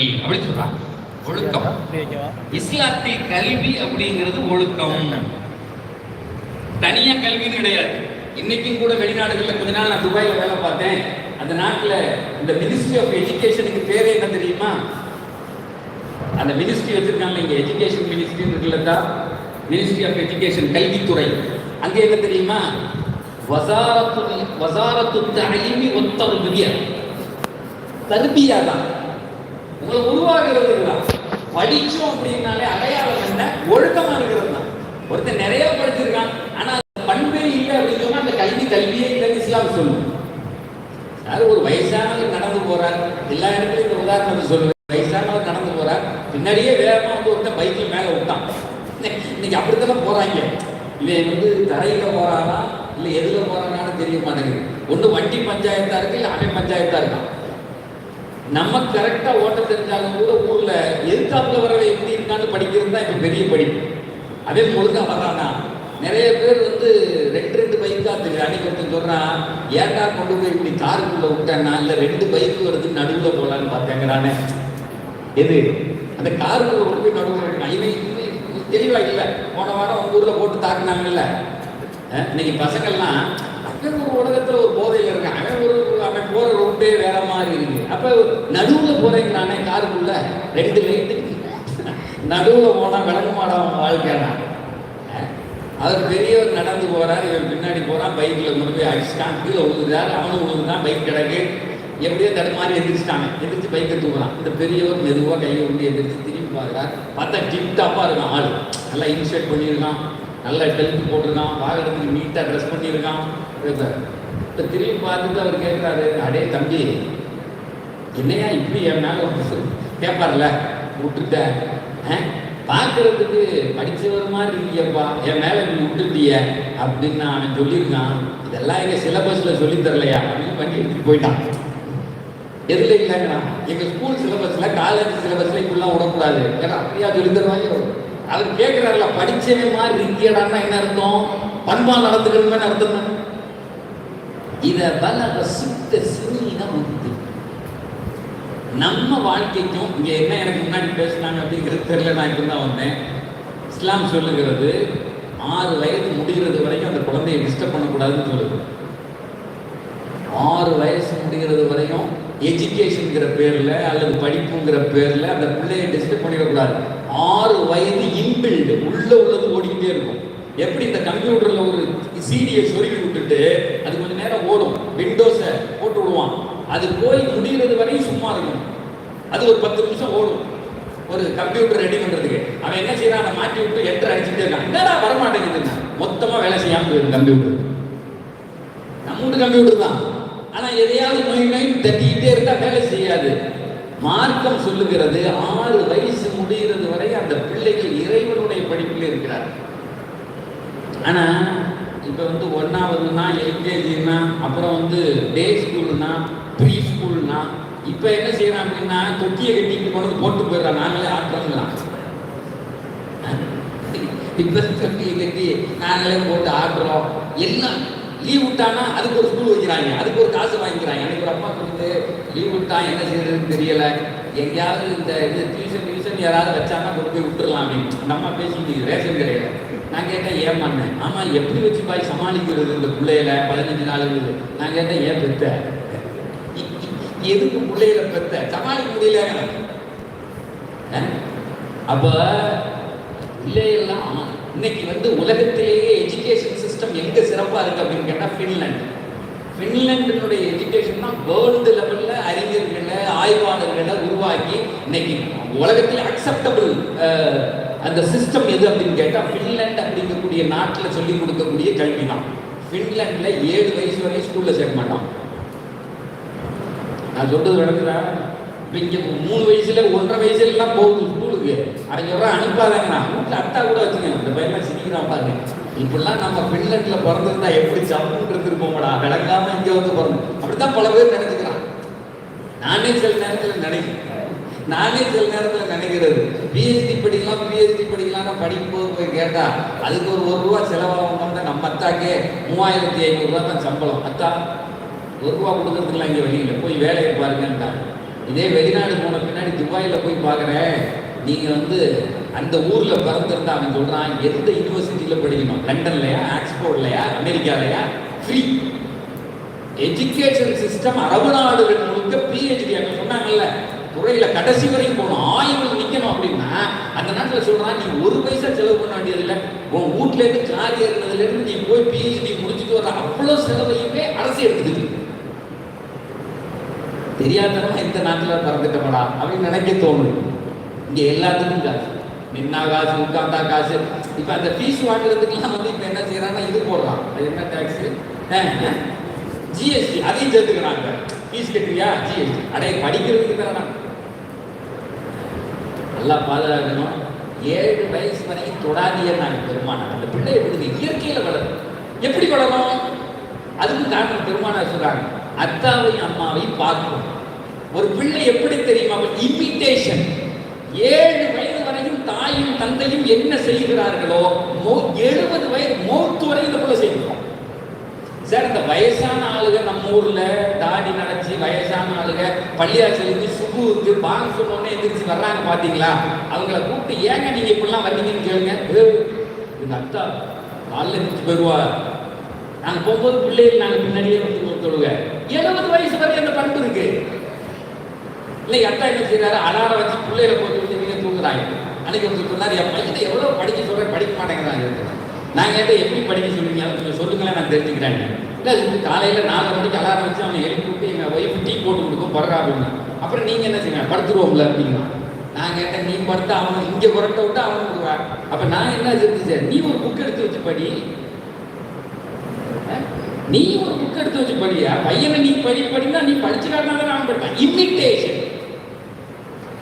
அப்படி சொல்றாங்க ஒழுக்கம். இஸ்லாத்திய கல்வி அப்படிங்கிறது ஒழுக்கம். தனியா கல்வின்னு கிடையாது. இன்னைக்கும் கூட வெளிநாடுகள்ல கொஞ்ச நாள் நான் துபாயில வேலை பார்த்தேன். அந்த நாட்டுல இந்த மினிஸ்ட்ரி ஆஃப் எஜுகேஷனுக்கு பேரே என்ன தெரியுமா? அந்த மினிஸ்ட்ரி வச்சிருக்காங்க. இங்க எஜுகேஷன் மினிஸ்ட்ரி இருக்குல்லதா மினிஸ்ட்ரி ஆஃப் எஜுகேஷன் கல்வித்துறை. அங்க என்ன தெரியுமா? வசாரத்து வசாரத்து தலீமி ஒத்தருபிய தர்பியா தான். உங்களை உருவாகிறது தான் படிச்சோம் அப்படின்னாலே அடையாளம் என்ன? ஒழுக்கமா இருக்கிறது தான் ஒருத்தன் நிறைய படிச்சிருக்கான். ஆனா அந்த பண்பே இல்லை அப்படின்னு சொன்னா அந்த கல்வி கல்வியே இல்லைன்னு இஸ்லாம் சொல்லுவோம் யாரும் ஒரு வயசானவர் நடந்து போறார். எல்லா இடத்துலயும் இந்த உதாரணத்தை சொல்லுவேன் வயசானவர் நடந்து போறார். பின்னாடியே வேகமா வந்து ஒருத்தன் பைக்கில் மேல விட்டான் இன்னைக்கு அப்படித்தான் போறாங்க. இவன் வந்து தரையில போறானா? இல்ல எதுல போறானான்னு தெரிய மாட்டேங்குது. ஒன்று வண்டி பஞ்சாயத்தா இருக்கு இல்ல அவன் பஞ்சாயத்தா இருக்கான். நம்ம கரெக்டா ஓட்ட தெரிஞ்சாலும் கூட ஊர்ல எதிர்த்தாப்புல வரவை எப்படி இருக்கான்னு படிக்கிறது தான் இப்ப பெரிய படிப்பு. அதே முழுக்க வர்றானா நிறைய பேர் வந்து ரெண்டு ரெண்டு பைக்கா தெரியும் அன்னைக்கு ஒருத்தன் சொல்றான் ஏன்டா கொண்டு போய் இப்படி காருக்குள்ள விட்டேன்னா இல்ல ரெண்டு பைக் வருது நடுவில் போலான்னு பார்த்தேங்கிறானே எது? அந்த காருக்குள்ள கொண்டு போய் நடுவில் இவன் தெளிவா இல்ல. போன வாரம் உங்க ஊர்ல போட்டு தாக்குனாங்கல்ல. இன்னைக்கு பசங்கள்லாம் அவன் ஒரு உலகத்துல ஒரு போதையில் இருக்கான். அவன் ஒரு நம்ம போற ரோட்டே வேற மாதிரி இருக்கு. அப்போ நடுவுல போறேங்கிறானே காருக்குள்ள. ரெண்டு லைட்டு நடுவுல போனால் விளங்க மாட்டான் வாழ்க்கைனா அவர் பெரியவர் நடந்து போகிறார் இவன் பின்னாடி போறான் பைக்ல கொண்டு போய் அடிச்சிட்டான் கீழே விழுகுறாரு அவனும் விழுகுறான் பைக் கிடக்கு. எப்படியோ தடுமாறி எந்திரிச்சிட்டாங்க. எந்திரிச்சு பைக்கை தூக்குறான் இந்த பெரியவர் மெதுவாக கையை கொண்டு எந்திரிச்சு திரும்பி பார்க்குறார். பார்த்தா டிப்டாப்பாக இருக்கான் ஆள். நல்லா இன்ஷர்ட் பண்ணியிருக்கான். நல்லா டெல்ட் போட்டிருக்கான். வாகனத்துக்கு நீட்டாக ட்ரெஸ் பண்ணியிருக்கான். திரும்பி பார்த்துட்டு அவர் கேட்குறாரு அடே தம்பி என்னையா இப்படி என் மேலே கேட்பார்ல விட்டுட்டேன். பார்க்கறதுக்கு படிச்சவர் மாதிரி இருக்கியப்பா என் மேலே நீ விட்டுட்டிய அப்படின்னு அவன் சொல்லியிருக்கான். இதெல்லாம் எங்கள் சிலபஸில் சொல்லித்தரலையா அப்படின்னு பண்ணி எடுத்துட்டு போயிட்டான். எதுல இல்லைங்கிறான் எங்க ஸ்கூல் சிலபஸ்ல காலேஜ் சிலபஸ்ல இப்படிலாம் விடக்கூடாது. ஏன்னா அப்படியா சொல்லித்தருவாங்க அவர் கேட்கிறாருல படிச்சவன் மாதிரி இருக்கியடான்னா என்ன அர்த்தம்? பண்பால் நடந்துக்கணுமே அர்த்தம் இதை பலக சுத்த சிறீன முக்தி நம்ம வாழ்க்கைக்கும் இங்கே என்ன எனக்கு முன்னாடி பேசினாங்க அப்படிங்கிறது தெரியல நான் இப்போ தான் வந்தேன். இஸ்லாம் சொல்லுகிறது ஆறு வயது முடிகிறது வரைக்கும் அந்த குழந்தையை டிஸ்டர்ப் பண்ணக்கூடாதுன்னு சொல்லுது. ஆறு வயசு முடிகிறது வரையும் எஜுகேஷனுங்கிற பேர்ல அல்லது படிப்புங்கிற பேரில் அந்த பிள்ளையை டிஸ்டர்ப் பண்ணிடக்கூடாது. ஆறு வயது இன்பில்டு உள்ள உள்ளது ஓடிக்கிட்டே இருக்கும். எப்படி இந்த கம்ப்யூட்டரில் ஒரு சிடியை சொருகி விட்டுட்டு அது கொஞ்ச நேரம் ஓடும். விண்டோஸை போட்டு விடுவான். அது போய் முடிகிறது வரையும் சும்மா இருக்கும். அது ஒரு பத்து நிமிஷம் ஓடும். ஒரு கம்ப்யூட்டர் ரெடி பண்றதுக்கு. அவன் என்ன செய்யறான்? அதை மாட்டி விட்டு என்டர் அடிச்சுட்டே இருக்கான். என்னடா வரமாட்டேங்குதுன்னா மொத்தமா வேலை செய்யாம போயிடும் கம்ப்யூட்டர் நம்ம வீட்டு கம்ப்யூட்டர் தான். ஆனா எதையாவது நோய் நோய் தட்டிக்கிட்டே இருந்தா வேலை செய்யாது. மார்க்கம் சொல்லுகிறது ஆறு வயசு முடிகிறது வரை அந்த பிள்ளைகள் இறைவனுடைய படிப்பில் இருக்கிறார் ஆனா இப்போ வந்து ஒன்னாவதுனா எல்கேஜின்னா அப்புறம் வந்து டே ஸ்கூல்னா ப்ரீ ஸ்கூல்னா இப்போ என்ன செய்யறான் அப்படின்னா தொட்டியை கட்டிட்டு கொண்டு போட்டு போயிடறான் நாங்களே ஆட்டுறோம்லாம் இப்போ தொட்டியை கட்டி நாங்களே போட்டு ஆடுறோம் எல்லாம் லீவ் விட்டானா அதுக்கு ஒரு ஸ்கூல் வைக்கிறாங்க. அதுக்கு ஒரு காசு வாங்கிக்கிறாங்க. எனக்கு ஒரு அப்பா கொடுத்து லீவ் விட்டா என்ன செய்யறதுன்னு தெரியல. எங்கேயாவது இந்த இது டியூஷன் டியூஷன் யாராவது வச்சாங்கன்னா கொண்டு போய் விட்டுறலாம். அப்படின்னு. நம்ம பேசிட்டு ரேஷன் கிடையாது நான் கேட்டேன் ஏமாண்ணேன் ஆமாம் எப்படி வச்சு பாய் சமாளிக்கிறது இந்த பிள்ளையில? பதினஞ்சு நாள் நான் கேட்டேன் ஏன் பெத்த? எதுக்கு பிள்ளையில பெத்த? சமாளிக்க முடியல. அப்போ பிள்ளையெல்லாம் இன்னைக்கு வந்து உலகத்திலேயே எஜுகேஷன் சிஸ்டம் எங்க சிறப்பா இருக்கு? அப்படின்னு கேட்டால் ஃபின்லாண்டு ஃபின்லாண்டினுடைய எஜுகேஷன் தான் வேர்ல்டு லெவலில் அறிஞர்களை ஆய்வாளர்களை உருவாக்கி இன்னைக்கு உலகத்தில் அக்செப்டபிள் அந்த சிஸ்டம் எது அப்படின்னு கேட்டா ஃபின்லேண்ட் அப்படிங்கக்கூடிய நாட்டில் சொல்லி கொடுக்கக்கூடிய கல்வி தான் ஃபின்லாண்டில் ஏழு வயசு வரையும் ஸ்கூல்ல சேர்க்க மாட்டான். நான் சொல்றது நடக்குதா இப்போ இங்கே மூணு வயசுல ஒன்றரை வயசுல எல்லாம் போகுது ஸ்கூலுக்கு அரைஞ்சு வர அனுப்பாதாங்கண்ணா வீட்டில் அட்டா கூட வச்சுங்க இந்த பையன் சிரிக்கிறான் பாருங்க. இப்படிலாம் நம்ம பின்லட்ல பிறந்திருந்தா எப்படி ஜம்முன்னு இருந்திருப்போம்டா? விளங்காம இங்கே வந்து பிறந்தோம் அப்படித்தான் பல பேர் நினைச்சுக்கிறான். நானே சில நேரத்தில் நினைக்கிறேன். நானே சில நேரத்தில் நினைக்கிறது பிஎஸ்சி படிக்கலாம் பிஹெச்டி படிக்கலாம்னு படிக்கும் போது போய் கேட்டா அதுக்கு ஒரு ஒரு ரூபா செலவாகும் வந்தா நம்ம அத்தாக்கே மூவாயிரத்தி ஐநூறுரூவா தான் சம்பளம். அத்தா ஒரு ரூபா கொடுக்கறதுக்குலாம் இங்கே வெளியில் போய் வேலையை பாருங்கன்ட்டாங்க இதே வெளிநாடு போன பின்னாடி துபாயில போய் பார்க்குறேன். நீங்கள் வந்து அந்த ஊர்ல பிறந்திருந்தா அவன் சொல்றான் எந்த யூனிவர்சிட்டியில படிக்கணும்? லண்டன்லையா ஆக்ஸ்போர்ட்லையா அமெரிக்காலையா? ஃப்ரீ எஜுகேஷன் சிஸ்டம் அரபு நாடுகள் முழுக்க பிஹெச்டி அங்கே சொன்னாங்கல்ல. துறையில கடைசி வரைக்கும் போகணும். ஆய்வில் நிக்கணும் அப்படின்னா அந்த நாட்டுல சொல்றான் நீ ஒரு பைசா செலவு பண்ண வேண்டியதில்லை உன் வீட்ல இருந்து கார் ஏறினதுல இருந்து நீ போய் பிஹெச்டி முடிச்சுட்டு வர அவ்வளவு செலவையுமே அரசு எடுத்துக்குது. தெரியாதனமா இந்த நாட்டுல பறந்துட்டோம்டா அப்படின்னு நினைக்க தோணும் இங்க எல்லாத்துக்கும் காசு. மின்னா காசு உட்காந்தா காசு. இப்ப அந்த ஃபீஸ் வாங்குறதுக்கெல்லாம் வந்து இப்ப என்ன செய்யறாங்கன்னா இது போடுறான். அது என்ன டாக்ஸ் ஜிஎஸ்டி அதையும் சேர்த்துக்கிறாங்க. ஃபீஸ் கட்டுறியா ஜிஎஸ்டி அடைய படிக்கிறதுக்கு தானே நல்லா பாதுகாக்கணும். ஏழு வயசு வரைக்கும் தொடாதிய நாங்கள் பெருமானார். அந்த பிள்ளை எப்படி இயற்கையில் வளரும். எப்படி வளரும்? அதுக்கு காரணம் பெருமானார் சொல்றாங்க. அத்தாவையும் அம்மாவையும் பார்க்கணும் ஒரு பிள்ளை எப்படி தெரியும்? அவன் இமிட்டேஷன் ஏழு வயது வரையும் தாயும் தந்தையும் என்ன செய்கிறார்களோ எழுபது வயது மௌத்து வரை இந்த பிள்ளை செய்கிறோம் சார் இந்த வயசான ஆளுங்க நம்ம ஊர்ல தாடி நடச்சி வயசான ஆளுங்க பள்ளியாச்சலுக்கு சுகுவுக்கு பாங்க சொன்னோடனே எந்திரிச்சு வர்றாங்க பாத்தீங்களா? அவங்கள கூப்பிட்டு ஏங்க நீங்க இப்படிலாம் வந்தீங்கன்னு கேளுங்க. இந்த எங்க அத்தா காலில் எந்திரிச்சு போயிடுவா நாங்கள் போகும்போது பிள்ளைகள் நாங்கள் பின்னாடியே வந்து கொடுத்துடுங்க எழுபது வயசு வரை அந்த பண்பு இருக்கு? இல்லை அத்தா என்ன செய்யறாரு அலாரம் வச்சு பிள்ளைகளை போட்டு வச்சு நீங்க தூங்குறாங்க. அன்னைக்கு வந்து சொன்னார் என் பையனை எவ்வளோ படிக்க சொல்கிறேன் படிக்க மாட்டேங்கிறாங்க. நான் கேட்டேன் எப்படி படிக்க சொல்லுவீங்க கொஞ்சம் சொல்லுங்களேன் நான் தெரிஞ்சுக்கிறேன். இல்லை அது காலையில் நாலு மணிக்கு அலாரம் வச்சு அவனை எழுப்பி விட்டு எங்கள் ஒய்ஃப் டீ போட்டு கொடுக்கும் படுறா அப்படின்னு அப்புறம் நீங்கள் என்ன செய்வீங்க படுத்துருவோம்ல அப்படின்னா. நான் கேட்டேன் நீ படுத்து அவன் இங்கே புரட்ட விட்டு அவன் விடுவா அப்போ நான் என்ன செஞ்சேன் நீ ஒரு புக் எடுத்து வச்சு படி. நீ ஒரு புக் எடுத்து வச்சு படியா? பையனை நீ படி படினா நீ படிச்சுக்காட்டினா தான் அவன் படிப்பேன். இமிட்டேஷன்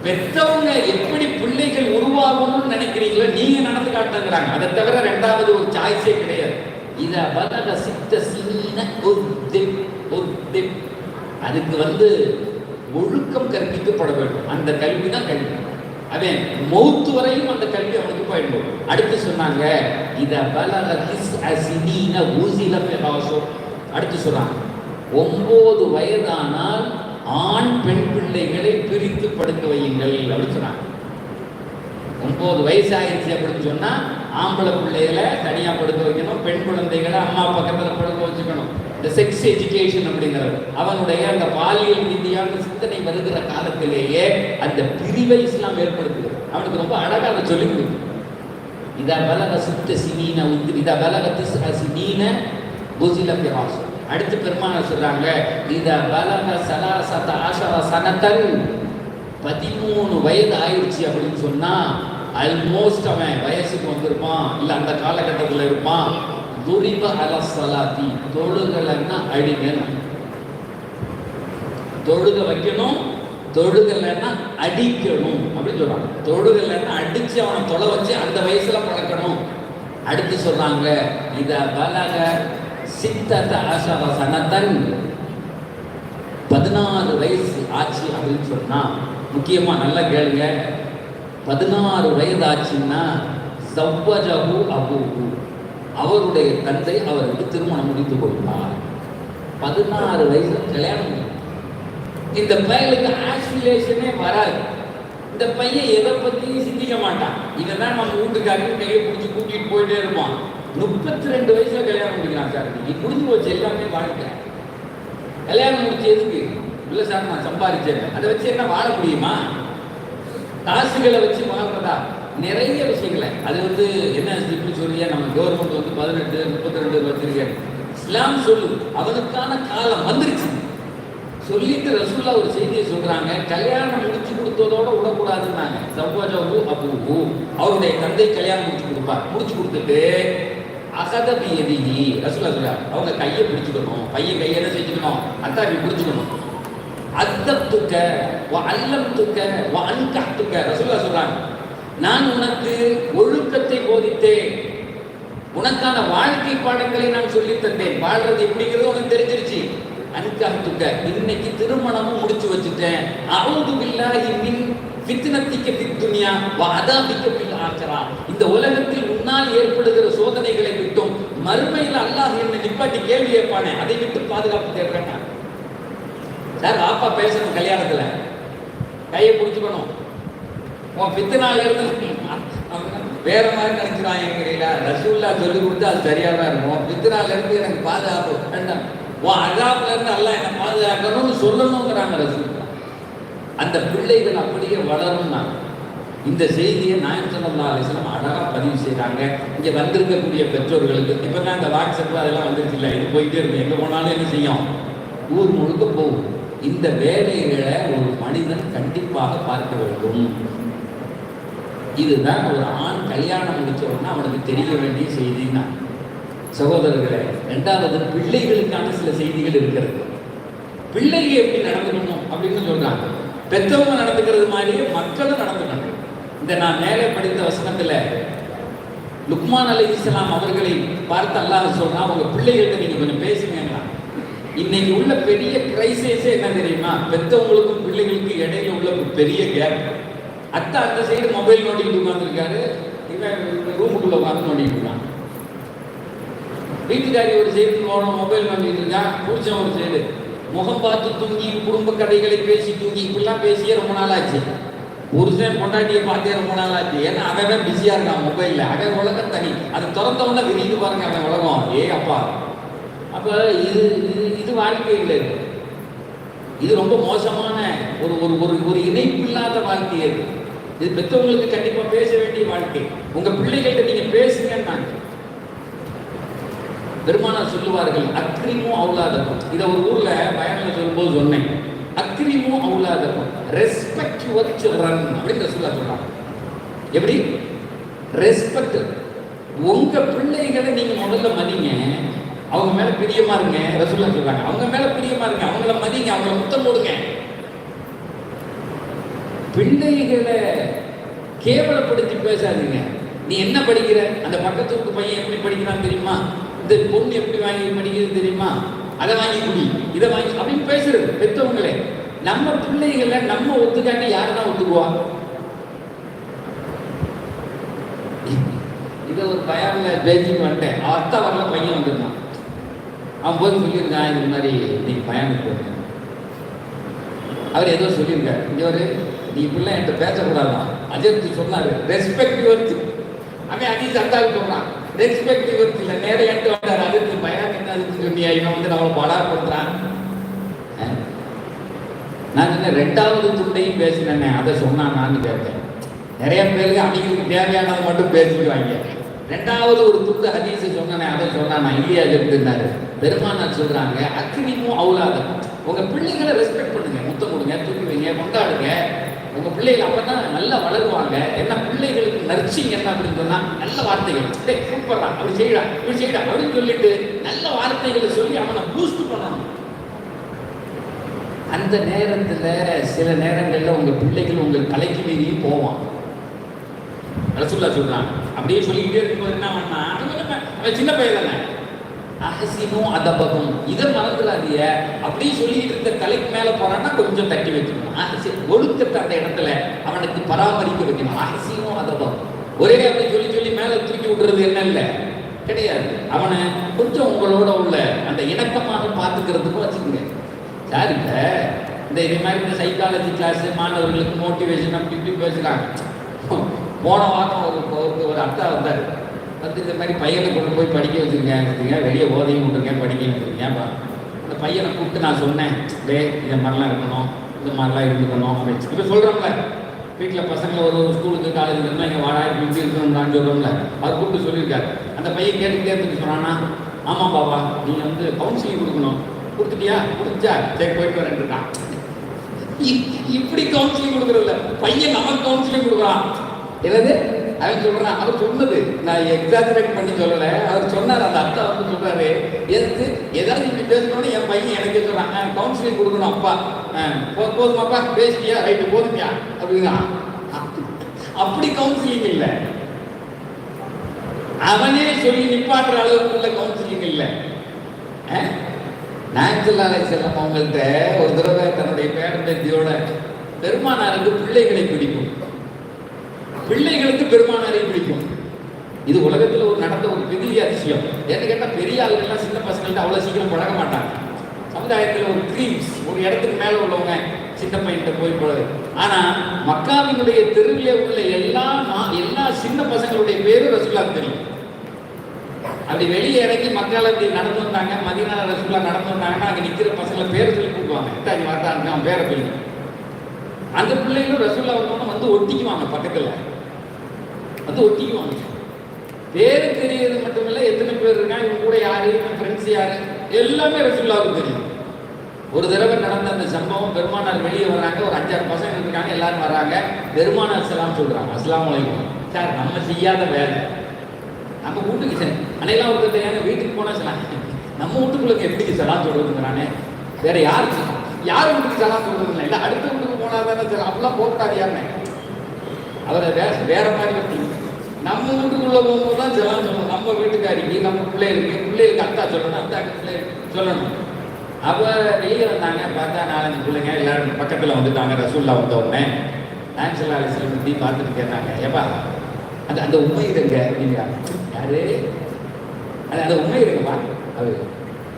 பெற்றவங்க எப்படி பிள்ளைகள் உருவாகணும்னு நினைக்கிறீங்களோ நீங்க நடந்து காட்டுங்கிறாங்க அதை தவிர ரெண்டாவது ஒரு சாய்ஸே கிடையாது. இத பலக சித்த சீன ஒரு உத்திப் அதுக்கு வந்து ஒழுக்கம் கற்பிக்கப்பட வேண்டும். அந்த கல்வி தான் கல்வி. அவன் மௌத்து வரையும் அந்த கல்வி அவனுக்கு பயன்படும். அடுத்து சொன்னாங்க இத பலக திஸ் அசினீன ஊசில பிரகாசம் அடுத்து சொல்றாங்க ஒன்பது வயதானால் ஆண் பெண் பிள்ளைகளை பிரித்து படுக்க வையுங்கள் அப்படின்னு சொன்னாங்க. ஒன்பது வயசு ஆயிடுச்சு அப்படின்னு சொன்னா ஆம்பளை பிள்ளைகளை தனியா படுக்க வைக்கணும் பெண் குழந்தைகளை அம்மா பக்கத்துல படுக்க வச்சுக்கணும். இந்த செக்ஸ் எஜுகேஷன் அப்படிங்கிறது அவனுடைய அந்த பாலியல் ரீதியான சிந்தனை வருகிற காலத்திலேயே அந்த பிரிவை இஸ்லாம் ஏற்படுத்துகிறது அவனுக்கு ரொம்ப அழகாக அதை சொல்லி கொடுக்கும் இதா பலக சுத்த சினீன உத்திரி இதா பலக திஸ் சினீன புசில பிராசம் அடுத்து பெருமான சொல்றாங்க இதா பலக சலாசத ஆசவ சனத்தன் பதிமூணு வயது ஆயிடுச்சு அப்படின்னு சொன்னா ஆல்மோஸ்ட் அவன் வயசுக்கு வந்திருப்பான். இல்ல அந்த காலகட்டத்தில் இருப்பான். துரிப அலசலாத்தி தொழுகலைன்னா அடிங்கன்னு தொழுக வைக்கணும் தொழுகலைன்னா அடிக்கணும் அப்படின்னு சொல்றாங்க. தொழுகலைன்னா அடிச்சு அவனை தொலை வச்சு அந்த வயசுல பழக்கணும். அடுத்து சொல்றாங்க இத பலக சித்தத்த ஆசார சனத்தன் பதினாறு வயசு ஆச்சு அப்படின்னு சொன்னால் முக்கியமாக நல்லா கேளுங்க. பதினாறு வயது ஆச்சுன்னா சவ்வஜகு அபூஹு அவருடைய தந்தை அவருக்கு திருமணம் முடித்து கொடுத்தார் பதினாறு வயசு கல்யாணம் இந்த பையனுக்கு ஆக்சிலேஷனே வராது. இந்த பையன் எதை பற்றியும் சிந்திக்க மாட்டான். இதை தான் நம்ம வீட்டுக்காரங்க கையை பிடிச்சி கூட்டிகிட்டு போயிட்டே இருப்பான். முப்பத்தி ரெண்டு வயசுல கல்யாணம் முடிக்கிறான் சார். இன்னைக்கு முடிஞ்சு போச்சு எல்லாமே வாழ்க்கை. கல்யாணம் முடிச்சு எதுக்கு? இல்ல சார் நான் சம்பாதிச்சேன் அதை வச்சு என்ன வாழ முடியுமா? காசுகளை வச்சு வாழ்றதா நிறைய விஷயங்களை. அது வந்து என்ன இப்படி சொல்லியா நம்ம கவர்மெண்ட் வந்து பதினெட்டு முப்பத்தி ரெண்டு வச்சிருக்கேன். இஸ்லாம் சொல்லு. அவனுக்கான காலம் வந்துருச்சு. சொல்லிட்டு ரசூல்லா ஒரு செய்தியை சொல்றாங்க. கல்யாணம் முடிச்சு கொடுத்ததோட விடக்கூடாதுன்னாங்க. சவ்வாஜாவு அப்பூ அவருடைய தந்தை கல்யாணம் முடிச்சு கொடுப்பார். முடிச்சு கொடுத்துட்டு அகத பியதிஹி ரசூல்லா சொல்றாங்க அவங்க கையை பிடிச்சுக்கணும் பையன் கையை என்ன செஞ்சுக்கணும்? அத்தாப்பி பிடிச்சுக்கணும். அத்தத்துக்க அல்லம் துக்க வ அன்கஹ்துக்க. ரசூல்லா சொல்றாங்க நான் உனக்கு ஒழுக்கத்தை போதித்தேன். உனக்கான வாழ்க்கை பாடங்களை நான் சொல்லித் தந்தேன். வாழ்றது எப்படிங்கிறது உனக்கு தெரிஞ்சிருச்சு. அன்கத்துக்க இன்னைக்கு திருமணமும் முடிச்சு வச்சுட்டேன். அவுது பில்லாஹி மின் ஃபித்னத்திக்க ஃபித் துணியா அதாபிக்க பில் ஆக்கரா இந்த உலகத்தில் உன்னால் ஏற்படுகிற சோதனைகளை விட்டும் மறுமையில் அல்லாஹ் என்னை நிப்பாட்டி கேள்வி கேட்பானே அதை விட்டு பாதுகாப்பு தேடுறேன் சார் பாப்பா பேசணும் கல்யாணத்துல. கையை பிடிச்சுக்கணும் உன் பித்தனால இருந்து வேற மாதிரி நினைக்கிறான் எங்கிறீங்கள ரசூல்லா சொல்லி கொடுத்தா அது சரியா தான் இருக்கும் பித்தனால இருந்து எனக்கு பாதுகாப்பு வேண்டாம். உன் அஜாப்ல இருந்து அல்ல என்ன பாதுகாக்கணும்னு சொல்லணுங்கிறாங்க ரசூல். அந்த பிள்ளைகள் அப்படியே வளரும்னா இந்த செய்தியை நாயம் சல்லா அலிஸ்லாம் அழகா பதிவு செய்கிறாங்க இங்க வந்திருக்கக்கூடிய பெற்றோர்களுக்கு இப்போ தான் இந்த வாட்ஸ்அப் அதெல்லாம் வந்துருச்சு இல்லை இது போயிட்டே இருக்கு. எங்க போனாலும் என்ன செய்யும்? ஊர் முழுக்க போகும். இந்த வேலைகளை ஒரு மனிதன் கண்டிப்பாக பார்க்க வேண்டும். இதுதான் ஒரு ஆண் கல்யாணம் முடிச்ச அவனுக்கு தெரிய வேண்டிய செய்தின்னா. சகோதரர்களே ரெண்டாவது பிள்ளைகளுக்கான சில செய்திகள் இருக்கிறது. பிள்ளைகள் எப்படி நடந்துக்கணும் அப்படின்னு சொல்றாங்க. பெற்றவங்க நடந்துக்கிறது மாதிரியே மக்களும் நடந்துக்கணும். இந்த நான் மேலே படித்த வசனத்தில் லுக்மான் அலி இஸ்லாம் அவர்களை பார்த்து அல்லாஹ் சொல்றான் அவங்க பிள்ளைகள்கிட்ட நீங்கள் கொஞ்சம் பேசுங்கன்னா இன்னைக்கு உள்ள பெரிய கிரைசிஸே என்ன தெரியுமா? பெற்றவங்களுக்கும் பிள்ளைகளுக்கும் இடையில உள்ள ஒரு பெரிய கேப் அத்தை அந்த சைடு மொபைல் நோண்டிக்கிட்டு உட்காந்துருக்காரு இவன் ரூமுக்குள்ள உட்காந்து நோண்டிக்கிட்டு இருக்கான். வீட்டுக்காரி ஒரு சைடு மொபைல் நோண்டிட்டு இருக்கான். புடிச்சவன் ஒரு சைடு முகம் பார்த்து தூங்கி குடும்ப கதைகளை பேசி தூங்கி இப்படிலாம் பேசியே ரொம்ப நாள் ஆச்சு புருஷன் பொண்டாட்டியை பார்த்தே ரொம்ப நாள் ஆச்சு ஏன்னா அவன் பிஸியா இருக்கான் மொபைல்ல அவன் உலகம் தனி. அது திறந்த விரிந்து பாருங்க அவன் உலகம். ஏ அப்பா. அப்ப இது இது இது வாழ்க்கை இல்லை. இது. ரொம்ப மோசமான ஒரு ஒரு ஒரு ஒரு இணைப்பு இல்லாத வாழ்க்கை அது. இது பெற்றவங்களுக்கு கண்டிப்பா பேச வேண்டிய வாழ்க்கை. உங்க பிள்ளைகள்கிட்ட நீங்க பேசுங்கன்னாங்க. பெருமானார் சொல்லுவார்கள் அக்ரிமும் அவுலாதகம் இதை ஒரு ஊர்ல பயணம் சொல்லும்போது சொன்னேன். அக்ரிமும் அவுலாதகம் ரெஸ்பெக்ட் யுவர் சில்ட்ரன் அப்படின்னு ரசூலா சொல்றாங்க எப்படி? ரெஸ்பெக்ட் உங்க பிள்ளைகளை நீங்க முதல்ல மதிங்க. அவங்க மேல பிரியமா இருங்க. ரசூலா சொல்றாங்க. அவங்க மேல பிரியமா இருங்க. அவங்கள மதிங்க. அவங்கள முத்தம் போடுங்க. பிள்ளைகளை கேவலப்படுத்தி பேசாதீங்க. நீ என்ன படிக்கிற? அந்த பக்கத்து பையன் எப்படி படிக்கிறான் தெரியுமா? இந்த பொண்ணு எப்படி வாங்கி படிக்கிறது தெரியுமா? அதை வாங்கி குடி. இதை வாங்கி அப்படின்னு பேசுறது பெற்றவங்களே நம்ம பிள்ளைகளை நம்ம ஒத்துக்காட்டி யாரு தான் ஒத்துக்குவா? இதை ஒரு பயான்ல பேஜிங் வந்துட்டேன். அத்தா வரல பையன் வந்திருந்தான் அவன் போய் சொல்லியிருக்கான் இது மாதிரி நீ பயானுக்கு போங்க அவர் ஏதோ சொல்லியிருக்காரு. இங்க ஒரு நீ இப்படிலாம் என்கிட்ட பேசக்கூடாதான். அஜித் சொன்னாரு ரெஸ்பெக்ட் யுவர்த்து அவன் அஜித் சந்தாவுக்கு போனான். ரெஸ்பெக்ட் யுவர்த்து இல்லை நேரம் என்கிட்ட வந்தார். அதுக்கு பயம் என்ன சொன்னியா இவன் வந்து நம்மளை படா பண்றான் நான் சொன்னேன் ரெண்டாவது துண்டையும் பேசினேன் அதை சொன்னானான்னு கேட்டேன். நிறைய பேருக்கு அன்னைக்கு தேவையானதை மட்டும் பேசிக்குவாங்க. ரெண்டாவது ஒரு துண்டு ஹதீஸ் சொன்னேன் அதை சொன்னானா? இல்லையா? இருந்தாரு பெருமானார் சொல்றாங்க அக்னிமும் அவுலாதம். உங்க பிள்ளைகளை ரெஸ்பெக்ட் பண்ணுங்க. முத்தம் கொடுங்க தூக்கி வைங்க கொண்டாடுங்க. உங்க பிள்ளைகள் அப்பதான் நல்லா வளருவாங்க. என்ன பிள்ளைகளுக்கு நர்ச்சிங் என்ன அப்படின்னு சொன்னால் நல்ல வார்த்தைகள். டேய் கூப்பிட்றான் அப்படி செய்யலாம் இப்படி செய்யலாம் அப்படின்னு சொல்லிட்டு நல்ல வார்த்தைகளை சொல்லி அவனை பூஸ்ட் பண்ணணும் அந்த நேரத்துல சில நேரங்களில் உங்க பிள்ளைகள் உங்கள் கலைக்கு மீறியும் போவான் ரசூல்லா சொல்றான். அப்படியே சொல்லிக்கிட்டே இருக்கும்போது என்ன பண்ணா அவன் சின்ன பையன் தானே. அகசினும் அதபகம் இதை மறந்துடாதீங்க. அப்படின்னு சொல்லிட்டு இருக்க தலைக்கு மேல போறான்னா கொஞ்சம் தட்டி வைக்கணும். அகசி ஒழுக்கத்தை அந்த இடத்துல அவனுக்கு பராமரிக்க வைக்கணும். அகசினும் அதபகம் ஒரே அப்படி சொல்லி சொல்லி மேல தூக்கி விடுறது என்ன இல்லை? கிடையாது. அவனை கொஞ்சம் உங்களோட உள்ள அந்த இணக்கமாக பார்த்துக்கிறதுக்கும் வச்சுக்கோங்க. சார் இந்த இதே மாதிரி இந்த சைக்காலஜி கிளாஸ் மாணவர்களுக்கு மோட்டிவேஷன் அப்படி இப்படி பேசுறாங்க. போன வாரம் ஒரு ஒரு அக்கா வந்தார். வந்து இந்த மாதிரி பையனை கொண்டு போய் படிக்க வச்சுருக்கேன் வெளியே ஓதையும் விட்டுருக்கேன் படிக்க வச்சுருக்கேன் அந்த பையனை கூப்பிட்டு நான் சொன்னேன் டே இந்த மாதிரிலாம் இருக்கணும் இந்த மாதிரிலாம் இருந்துக்கணும் அப்படின்னு. இப்போ சொல்கிறோம்ல வீட்டில் பசங்க ஒரு ஒரு ஸ்கூலுக்கு காலேஜுக்கு இருந்தால் இங்கே வாடகை இப்படி இருக்கணும்னு சொல்கிறோம்ல அவர் கூப்பிட்டு சொல்லியிருக்காரு. அந்த பையன் கேட்டுக்கிட்டே இருந்துட்டு சொன்னான்னா ஆமாம் பாபா நீங்கள் வந்து கவுன்சிலிங் கொடுக்கணும். கொடுத்துட்டியா? கொடுத்தா சரி போயிட்டு வரேன் இருக்கான் இப்படி கவுன்சிலிங் கொடுக்குறதில்ல பையன் நமக்கு கவுன்சிலிங் கொடுக்குறான். என்னது? அவன் சொல்றான் அவர் சொன்னது. நான் எக்ஸாஜரேட் பண்ணி சொல்லல. அவர் சொன்னார் அந்த அத்தா வந்து சொல்றாரு எதுக்கு? ஏதாவது இப்படி பேசணும்னு என் பையன் எனக்கே சொல்றான். கவுன்சிலிங் கொடுக்கணும் அப்பா. ஆ, போ- போதுமாப்பா பேசிட்டியா? ரைட்டு போதுமியா. அப்படின்னா அப்படி கவுன்சிலிங் இல்லை. அவனே சொல்லி நிப்பாட்டுற அளவுக்கு உள்ள கவுன்சிலிங் இல்லை நாயத்துல்லாலை செல்லம் அவங்கள்ட்ட ஒரு தடவை தன்னுடைய பேரம்பேத்தியோட பெருமானாருக்கு பிள்ளைகளை பிடிக்கும். பிள்ளைகளுக்கு பெருமானாரை பிடிக்கும். இது உலகத்தில் ஒரு நடந்த ஒரு பெரிய அதிசயம். என்ன கேட்டால் பெரிய ஆளுங்கள்லாம் சின்ன பசங்கள்ட்ட அவ்வளோ சீக்கிரம் பழக மாட்டாங்க. சமுதாயத்தில் ஒரு ட்ரீம்ஸ் ஒரு இடத்துக்கு மேலே உள்ளவங்க சின்ன பையன்கிட்ட போய் போறது ஆனால் மக்காவினுடைய தெருவிலே உள்ள எல்லா எல்லா சின்ன பசங்களுடைய பேரும் ரசுல்லா தெரியும். அப்படி வெளியே இறங்கி மக்கள் அப்படி நடந்து வந்தாங்க மதியனால ரசுல்லா நடந்து வந்தாங்கன்னா அங்கே நிற்கிற பசங்களை பேர் சொல்லி கூப்பிடுவாங்க. அது வார்த்தாங்க அவன் பேரை பிள்ளைங்க அந்த பிள்ளைகளும் ரசுல்லா வந்தோன்னு வந்து ஒட்டிக்குவாங்க பக்கத்தில். வந்து ஒட்டிக்குவாங்க பேரு தெரியறது மட்டுமில்ல எத்தனை பேர் இருக்காங்க இவங்க கூட யாரு இவங்க ஃப்ரெண்ட்ஸ் யாரு எல்லாமே ரசூல்லாவுக்கு தெரியும். ஒரு தடவை நடந்த அந்த சம்பவம் பெருமானார் வெளியே வர்றாங்க ஒரு அஞ்சாறு பசங்க இருக்காங்க எல்லாரும் வராங்க. பெருமானார் சலாம் சொல்றாங்க அஸ்லாம் அலைக்கும். சார் நம்ம செய்யாத வேலை. நம்ம வீட்டுக்கு சார் அன்னையெல்லாம் ஒருத்தர் ஏங்க வீட்டுக்கு போனா சலாம் நம்ம வீட்டுக்குள்ள எப்படி சலாம் சொல்றதுங்கிறானே. வேற யாருக்கு யார் வீட்டுக்கு சலாம் சொல்றதுங்களா இல்லை இல்லை அடுத்த வீட்டுக்கு போனா தானே சார் அப்படிலாம் போட்டாரு யாருன்னு அவரை வேற வேற மாதிரி நம்ம வீட்டுக்குள்ள போகும்போது தான் ஜெபம் சொல்லணும். நம்ம வீட்டுக்காரிக்கு நம்ம பிள்ளைகளுக்கு பிள்ளைகளுக்கு அத்தா சொல்லணும் அத்தாக்கு பிள்ளைகளுக்கு சொல்லணும். அப்போ வெளியே வந்தாங்க. பார்த்தா நாலஞ்சு பிள்ளைங்க எல்லாரும் பக்கத்தில் வந்துட்டாங்க ரசூல்லா வந்த உடனே. நான்சல்லா பற்றி பார்த்துட்டு கேட்டாங்க ஏப்பா அந்த அந்த உண்மை இருங்க. அப்படிங்கிறாங்க யாரு? அது அந்த உண்மை இருக்குப்பா அது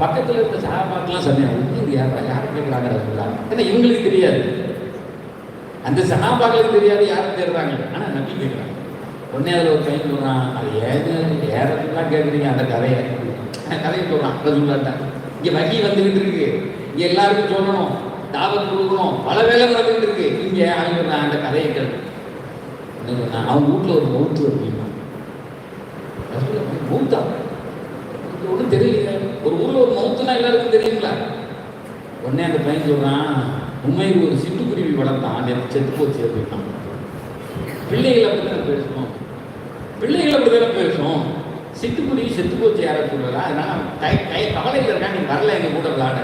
பக்கத்தில் இருந்த சகாபாக்கெல்லாம் சொன்னேன் உண்மை யாரா யார் கேட்குறாங்க ரசூல்லா ஏன்னா இவங்களுக்கு தெரியாது. அந்த சகாபாக்களுக்கு தெரியாது யாரும் தேடுறாங்க ஆனால் நம்பி கேட்குறாங்க. உடனே அதில் ஒரு பையன் சொல்கிறான் அது ஏங்க ஏறதுலாம் கேட்குறீங்க அந்த கதையை. கதையை சொல்கிறான் அதை ரசூல்லாட்ட இங்கே வகி வந்துக்கிட்டு இருக்கு. இங்கே எல்லாருக்கும் சொல்லணும் தாபத்து கொடுக்கணும் பல வேலை நடந்துகிட்டு இருக்கு. இங்கே அவங்க நான் அந்த கதையை கேள்வி சொன்னான், அவங்க வீட்டில் ஒரு மௌத்து அப்படின்னா ரசூல்லா, மௌத்தா? ஒன்றும் தெரியல ஒரு ஊரில் ஒரு மௌத்துனா எல்லாருக்கும் தெரியுங்களா? உடனே அந்த பையன் சொல்கிறான் உண்மையில் ஒரு சிட்டுக்குருவி வளர்த்தான் தான் செத்து போச்சு அப்படின்னா. பிள்ளைகள் அப்படித்தானே பேசணும் பிள்ளைகள் அப்படித்தானே பேசும் சிட்டுக்குருவி செத்து போச்சு யாரை சொல்றதா அதனால கை கை கவலையில் இருக்கா? நீ வரல எங்க கூட விளாட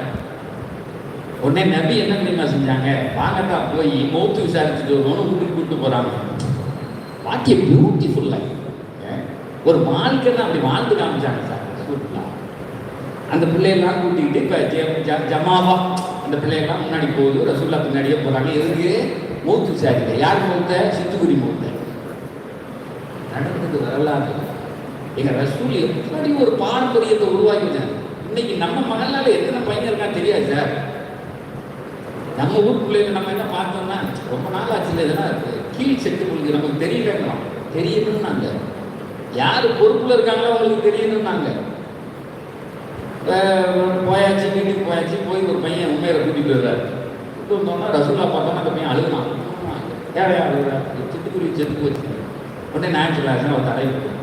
உடனே நபி என்ன தெரியுமா செஞ்சாங்க? வாங்கட்டா போய் மௌத்து விசாரிச்சுட்டு வருவோம்னு வீட்டுக்கு கூப்பிட்டு போறாங்க. வாக்கிய பியூட்டிஃபுல் ஒரு வாழ்க்கை தான் அப்படி வாழ்ந்து காமிச்சாங்க சார் ரசூலுல்லாஹ். அந்த பிள்ளையெல்லாம் கூட்டிக்கிட்டு இப்போ ஜ- ஜமாவா அந்த பிள்ளையெல்லாம் முன்னாடி போகுது ரசூல்லா பின்னாடியே போகிறாங்க எதுக்கு மூத்து விசாரிக்கல. யார் மூத்த? சித்துக்குடி மூத்த. நடந்தது வரலாறு. எங்க ரசூல் எப்படி ஒரு பாரம்பரியத்தை உருவாக்கி வச்சாங்க இன்னைக்கு நம்ம மகளால எத்தனை பையன் இருக்கா தெரியாது சார். நம்ம ஊர் பிள்ளைங்க நம்ம என்ன பார்த்தோம்னா ரொம்ப நாள் ஆச்சு இதெல்லாம் கீழ் செட்டு உங்களுக்கு நமக்கு தெரியலங்கிறோம். தெரியணும் நாங்க யார் பொறுப்புல இருக்காங்களோ அவங்களுக்கு தெரியணும் நாங்க போயாச்சு வீட்டுக்கு போயாச்சு போய் ஒரு பையன் உண்மையில கூட்டிட்டு வருவார். கூட்டு வந்தோம்னா ரசூலா பார்த்தோம்னா அந்த பையன் அழுகுனான் ஏழையா அழுகுறா சிட்டுக்குருவி செத்து போச்சு. உடனே நான் சொல்லாச்சு அவர் தடை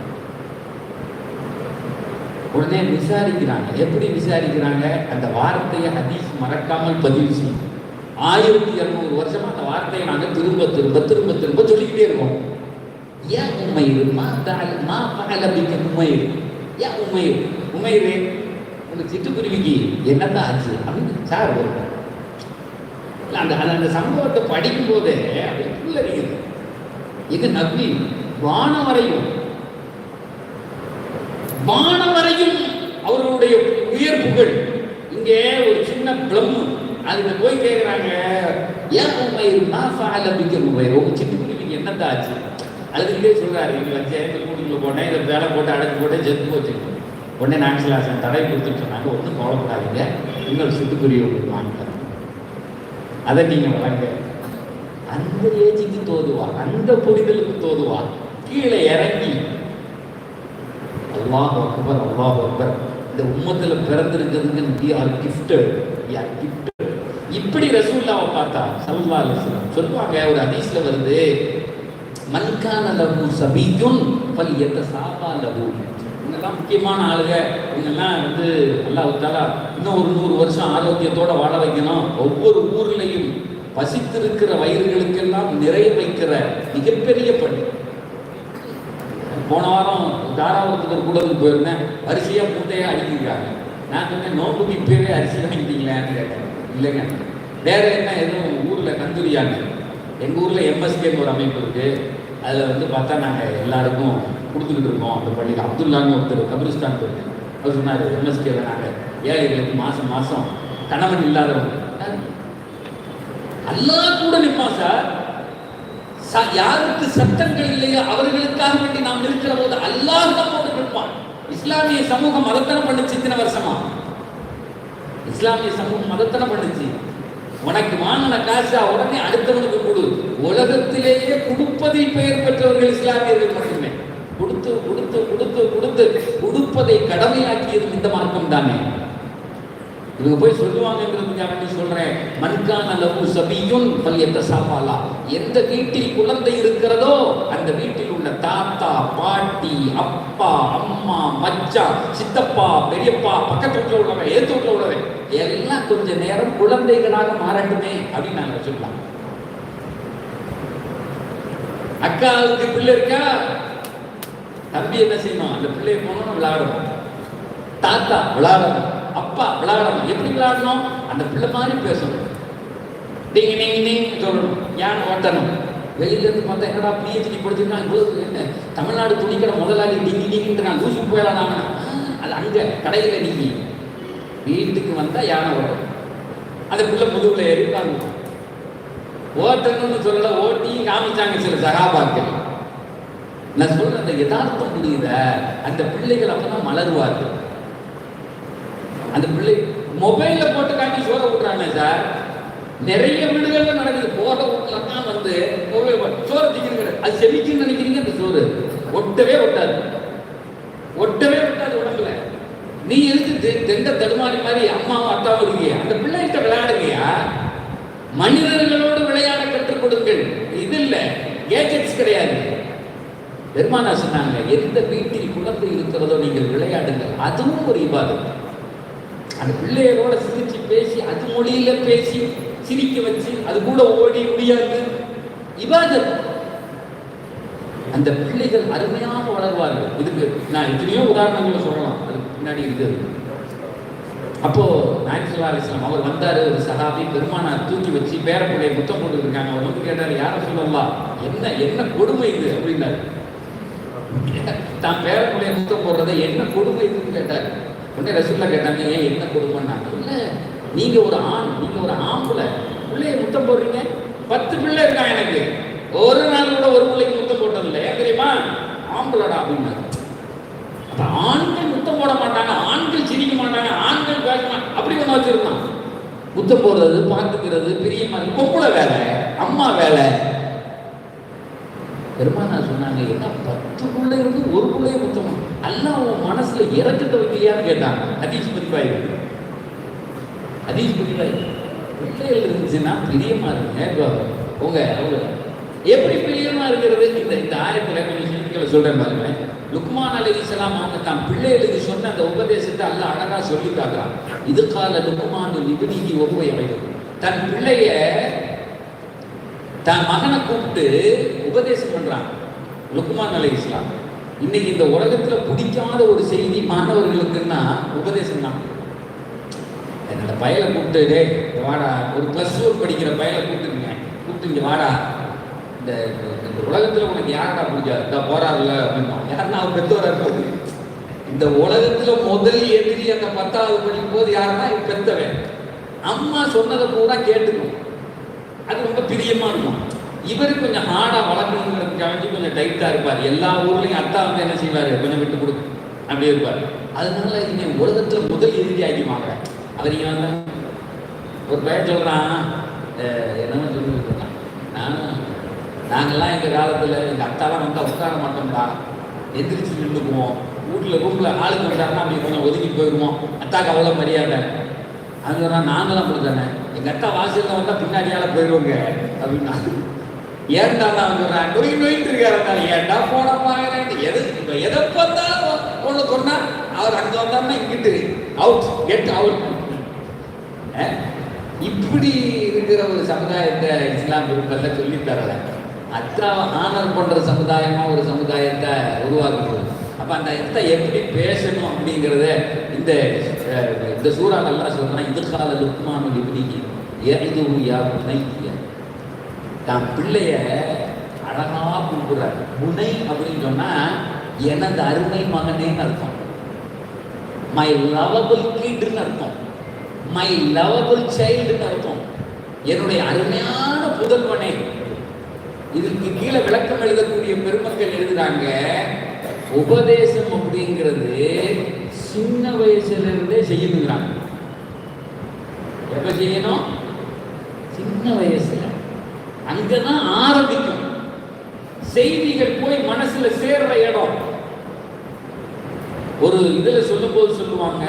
உடனே விசாரிக்கிறாங்க. எப்படி விசாரிக்கிறாங்க? அந்த வார்த்தையை ஹதீஸ் மறக்காமல் பதிவு செய்யும். ஆயிரத்தி இரநூறு வருஷமா அந்த வார்த்தையை நாங்கள் திரும்ப திரும்ப திரும்ப திரும்ப சொல்லிக்கிட்டே இருக்கோம். ஏன் உண்மையிரு மா தால் மா பகல பிக்க ஏன் உண்மையிரு உண்மையிரு உங்க சிட்டுக்குருவிக்கு என்னதான் ஆச்சு? அப்படின்னு சார் வரும் அந்த அந்த- சம்பவத்தை படிக்கும் போதே அப்படியே இது நபி. வானம் வரையும் வானம் வரையும் அவர்களுடைய உயர் புகழ் இங்கே ஒரு சின்ன பிளம். அதுல போய் கேட்குறாங்க ஏன் உண்மை நான் ஃபால பிக்க? உண்மை உங்க சிட்டுக்குருவிக்கு என்னதான் ஆச்சு? அதுக்கிட்டே சொல்றாரு இங்க வச்சு எங்க கூட்டிட்டு போனேன். இதை வேலை போட்டு அடைச்சு போட்டு செத்து போச்சு உடனே நான்சிலாசன் தடை கொடுத்துட்டு சொன்னாங்க ஒன்றும் கவலைப்படாதீங்க. இன்னொரு சித்துக்குரிய உங்களுக்கு அதை நீங்க வழங்க அந்த ஏஜுக்கு தோதுவா? அந்த புரிதலுக்கு தோதுவா? கீழே இறங்கி அல்லாஹ் அக்பர் அல்லாஹ் அக்பர். இந்த உம்மத்துல பிறந்திருக்கிறதுக்கு we are gifted we are gifted இப்படி ரசூல்லாவை பார்த்தா சல்லா அலிஸ்லாம் சொல்லுவாங்க ஒரு அதிசல வருது மன்கான லகு சபீஜுன் பல் எத்த சாபா லகு இவங்கெல்லாம் முக்கியமான ஆளுங்க. இவங்கெல்லாம் வந்து அல்லாஹ் தாலா இன்னும் ஒரு நூறு வருஷம் ஆரோக்கியத்தோட வாழ வைக்கணும். ஒவ்வொரு ஊர்லயும் பசித்திருக்கிற வயிறுகளுக்கெல்லாம் நிறைய வைக்கிற மிகப்பெரிய பணி. போன வாரம் தாராபுரத்துக்கு ஒரு கூடத்துக்கு போயிருந்தேன். அரிசியாக மூட்டையாக அடிக்கிறாங்க. நான் சொன்னேன் நோம்புக்கு இப்பவே அரிசி வாங்கிட்டீங்களான்னு கேட்டேன். இல்லைங்க. வேற என்ன எதுவும் ஊரில் கந்தூரியாங்க எங்கள் ஊரில் எம்எஸ்கேன்னு ஒரு அமைப்பு இருக்குது அதில் வந்து பார்த்தா நாங்கள் எல்லாருக்கும் கொடுத்துக்கிட்டு இருக்கோம். அந்த பள்ளியில் அப்துல்லான்னு ஒருத்தர் கபிரிஸ்தான் போயிருக்கு அவர் சொன்னார் எம்எஸ்கேவில் நாங்கள் ஏழைகளுக்கு மாதம் மாதம் கணவன் இல்லாதவங்க. அல்லா கூட நிற்பான் சார். யாருக்கு சட்டங்கள் இல்லையோ அவர்களுக்காக வேண்டி நாம் இருக்கிற போது அல்லாஹ் நம்மோடு நிற்பான் இஸ்லாமிய சமூகம் மதத்தனம் பண்ணுச்சு இத்தனை வருஷமா? இஸ்லாமிய சமூகம் மதத்தனம் பண்ணுச்சு. உனக்கு வாங்கின காசா உடனே அடுத்தவனுக்கு கொடு. உலகத்திலேயே கொடுப்பதை பெயர் பெற்றவர்கள் இஸ்லாமியர்கள் மட்டுமே. கொடுத்து கொடுத்து கொடுத்து கொடுத்து கொடுப்பதை கடமையாக்கியது இந்த மார்க்கம் தானே இவங்க போய் சொல்லுவாங்கங்கிறதுக்காக வேண்டி சொல்றேன். மண்கான லவு சபியும் பல்யத்த சாப்பாலா எந்த வீட்டில் குழந்தை இருக்கிறதோ அந்த வீட்டில் உள்ள தாத்தா பாட்டி அப்பா அம்மா மச்சா சித்தப்பா பெரியப்பா பக்கத்து வீட்டில் உள்ளவன் ஏத்து வீட்டில் உள்ளவன் எல்லாம் கொஞ்ச நேரம் குழந்தைகளாக மாறட்டுமே அப்படின்னு நாங்க சொல்லலாம். அக்காவுக்கு பிள்ளை இருக்கா? தம்பி என்ன செய்யணும் அந்த பிள்ளையை போகணும் விளையாடணும் தாத்தா விளையாடணும் அப்பா விளையாடணும் எப்படி விளையாடணும் அந்த பிள்ளை மாதிரி பேசணும். நீங்கள் டிங்க டிங்க சொல்லணும் யானை ஓட்டணும் வெளியிலேருந்து பார்த்தா என்னடா பிஹெச்டி படிச்சிருக்கான்? இவ்வளவு என்ன? தமிழ்நாடு துணிக்கடை முதலாளி டிங்கி டிங்கிட்டு நான் லூசு போயிடலாம் நான் அது அங்கே கடையில் நீங்கி வீட்டுக்கு வந்தால் யானை ஓட்டணும் அந்த பிள்ளை முதுகில் ஏறி உட்கார்ந்து ஓட்டணும்னு சொல்லல ஓட்டி காமிச்சாங்க சில சகாபாக்கள். நான் சொல்ற அந்த யதார்த்தம் புரியுத? அந்த பிள்ளைகள் அப்பதான் மலருவார்கள். அந்த பிள்ளை மொபைலில் போட்டு காட்டி சோற விட்டுறாங்க சார் நிறைய வீடுகளில் நடக்குது. போற வீட்டுல தான் வந்து மொபைல் சோறு திங்கிறது அது செமிக்குன்னு நினைக்கிறீங்க? அந்த சோறு. ஒட்டவே ஒட்டாது. ஒட்டவே ஒட்டாது உடம்புல. நீ எதுக்கு தெண்ட தடுமாறி மாதிரி அம்மாவும் அத்தாவும் இருக்கீங்க? அந்த பிள்ளைகிட்ட விளையாடுங்கயா மனிதர்களோடு விளையாட கற்றுக் கொடுங்கள். இது இல்லை. கேஜெட்ஸ் கிடையாது. பெருமானா சொன்னாங்க எந்த வீட்டில் குழந்தை இருக்கிறதோ நீங்கள் விளையாடுங்கள். அதுவும் ஒரு இபாதத். அந்த பிள்ளைகளோட சிரிச்சு பேசி அது மொழியில பேசி சிரிக்க வச்சு அது கூட ஓடி முடியாது. இபாதத். அந்த பிள்ளைகள் அருமையாக வளர்வார்கள். இதுக்கு நான் எத்தனையோ உதாரணங்களை சொல்லலாம். அது பின்னாடி இருக்குது. அப்போ நாயசுல்லா அலிஸ்லாம் அவர் வந்தாரு ஒரு சகாபி பெருமானார் தூக்கி வச்சு பேர பிள்ளைய முத்தம் போட்டு இருக்காங்க அவர் வந்து கேட்டாரு யார சொல்லலாம் என்ன என்ன கொடுமை இது? அப்படின்னாரு. தான் பேர பிள்ளைய முத்தம் போடுறத என்ன கொடுமை இதுன்னு கேட்டார். உடனே ரசூல்லா கேட்டாங்க ஏன் என்ன கொடுமைன்னாங்க இல்லை நீங்கள் ஒரு ஆண் நீங்கள் ஒரு ஆம்பளை. பிள்ளைய முத்தம் போடுறீங்க? பத்து பிள்ளை இருக்கான் எனக்கு? ஒரு நாள் கூட ஒரு பிள்ளைக்கு முத்தம் போட்டது இல்லை ஏன் தெரியுமா? ஆம்பளடா அப்படின்னாரு. அப்போ ஆண்கள் முத்தம் போட மாட்டாங்க ஆண்கள் சிரிக்க மாட்டாங்க ஆண்கள் பேச மாட்டாங்க அப்படி ஒன்று வச்சுருந்தான். முத்தம் போடுறது பார்த்துக்கிறது பிரியமா இருக்கு. பொம்பளை வேலை அம்மா வேலை. பெருமானா சொன்னாங்க என்ன பத்து பிள்ளை இருந்து ஒரு பிள்ளைய முத்தமா அல்லாஹ் உன் மனசுல இறக்கத்தை வைக்கலையான்னு கேட்டாங்க அதீஷ் பதிவாய் அதீஷ் பதிவாய் பிள்ளைகள் இருந்துச்சுன்னா பிரியமா இருக்குங்க உங்க அவங்க எப்படி பிரியமா இருக்கிறது? இந்த இந்த ஆயத்துல கொஞ்சம் சொல்றேன் பாருங்க. லுக்மான் அலி இஸ்லாம் அவங்க தான் பிள்ளைகளுக்கு சொன்ன அந்த உபதேசத்தை அல்ல அழகா சொல்லி காட்டுறான் இது கால லுக்மான் நிபுணிக்கு ஒவ்வொரு அமைக்கும் தன் பிள்ளைய தன் மகனை கூப்பிட்டு உபதேசம் பண்ணுறாங்க லுக்மான் அலை இஸ்லாம். இன்னைக்கு இந்த உலகத்தில் பிடிக்காத ஒரு செய்தி மாணவர்களுக்குன்னா உபதேசம் தான். என்னோட பயலை கூப்பிட்டு வாடா. ஒரு ப்ளஸ் டூ படிக்கிற பயலை கூப்பிட்டுங்க. கூப்பிட்டு வாடா. இந்த இந்த உலகத்தில் உனக்கு யாரடா பிடிக்காது? இந்த போறாருல அப்படின்னா யாருன்னா அவர் பெற்றோராக இருப்பாரு? இந்த உலகத்தில் முதல் எதிரி அந்த பத்தாவது படிக்கும் போது யாருன்னா இவன் பெத்தவன். அம்மா சொன்னதை பூரா கேட்டுக்கணும் அது ரொம்ப பிரியமா இருக்கும். இவர் கொஞ்சம் ஹார்டா வளர்க்கணுங்கிறதுக்காக கொஞ்சம் டைட்டா இருப்பார். எல்லா ஊர்லயும் அத்தா வந்து என்ன செய்வாரு? கொஞ்சம் விட்டு கொடுக்கும் அப்படியே இருப்பார். அதனால இன்னும் உலகத்துல முதல் எதிரி ஆக்கிவாங்க அவர் நீங்கள் வந்து ஒரு பையன் சொல்றான் அஹ், என்னமோ சொல்லிட்டு இருக்கான் நானும் நாங்கெல்லாம் எங்க காலத்துல எங்க அத்தாலாம் வந்தா உட்கார மாட்டோம்டா. எந்திரிச்சு நின்றுக்குவோம். வீட்டுல ரூம்ல ஆளுக்கு வந்தாருன்னா அப்படி கொஞ்சம் ஒதுக்கி போயிடுவோம் அத்தாக்கு அவ்வளோ மரியாதை. அது நாங்களாம் கொடுத்தானே எங்கள் எங்க அத்தா வாசல்ல வந்தா பின்னாடியால போயிடுவோங்க அப்படின்னா ஏன்டா நான் சொல்றேன் நொய் நொயிட்டு இருக்காரு அந்த ஏன்டா போன பாக்குறேன் எது இப்ப எதை பார்த்தா ஒண்ணு சொன்னா அவர் அங்க வந்தாருன்னா இங்கிட்டு அவுட் கெட் அவுட் இப்படி இருக்கிற ஒரு சமுதாயத்தை இஸ்லாம் விருப்பத்தை சொல்லி தரல. அத்தாவை ஆனர் போன்ற சமுதாயமா ஒரு சமுதாயத்தை உருவாக்குறது அப்ப அந்த இடத்த எப்படி பேசணும் அப்படிங்கிறத இந்த இந்த சூறா நல்லா சொல்றேன். இது கால இப்படி எதுவும் எது யா புனைக்கிய தான் பிள்ளைய அழகா கூப்பிடுறார் புனை அப்படின்னு சொன்னா எனது அருமை மகனேன்னு அர்த்தம். மை லவபிள் கிட்னு அர்த்தம். மை லவபிள் சைல்டுன்னு அர்த்தம். என்னுடைய அருமையான புதல்வனே. இதுக்கு கீழே விளக்கம் எழுதக்கூடிய பெருமக்கள் எழுதுறாங்க உபதேசம் அப்படிங்கிறது சின்ன வயசுல இருந்தே செய்யணுங்கிறாங்க. எப்ப செய்யணும்? சின்ன வயசுல. அங்கதான் ஆரம்பிக்கும். செய்திகள் போய் மனசுல சேர்ற இடம். ஒரு இதுல சொல்லும்போது சொல்லுவாங்க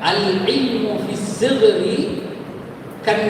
அல் கண் கன்